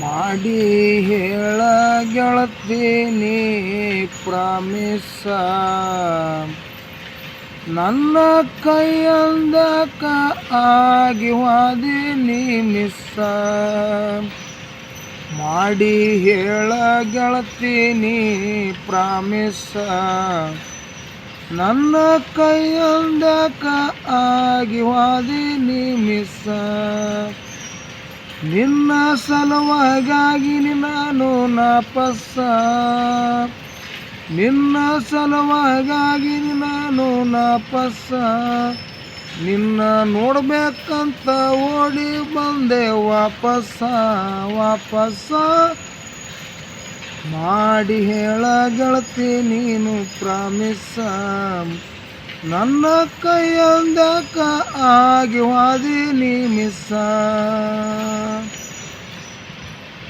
ಮಾಡಿ ಹೇಳ ಗೆಳತೀನಿ, ಪ್ರಾಮಿಸ. ನನ್ನ ಕೈಯಂದ ಆಗಿ ವಾದಿನಿ ಮಿಸ್ಸ ಮಾಡಿ ಹೇಳ ಗೆಳತೀನಿ, ಪ್ರಾಮಿಸ. ನನ್ನ ಕೈಯಂದ ಆಗಿ ವಾದಿನಿ ಮಿಸ್ಸ ನಿನ್ನ ಸಲುವಾಗಿ ನಾನು ನಾಪಸ್ಸ. ನಿನ್ನ ಸಲುವಾಗಿ ನಾನು ನಾಪಸ್ಸ. ನಿನ್ನ ನೋಡ್ಬೇಕಂತ ಓಡಿ ಬಂದೆ ವಾಪಸ್ಸ ವಾಪಸ್ಸ. ಮಾಡಿ ಹೇಳ ನೀನು ಪ್ರಾಮಿಸ. ನನ್ನ ಕೈಯಂದಕ ಆಗಿ ವಾದಿನಿ ಮಿಸ್ಸ.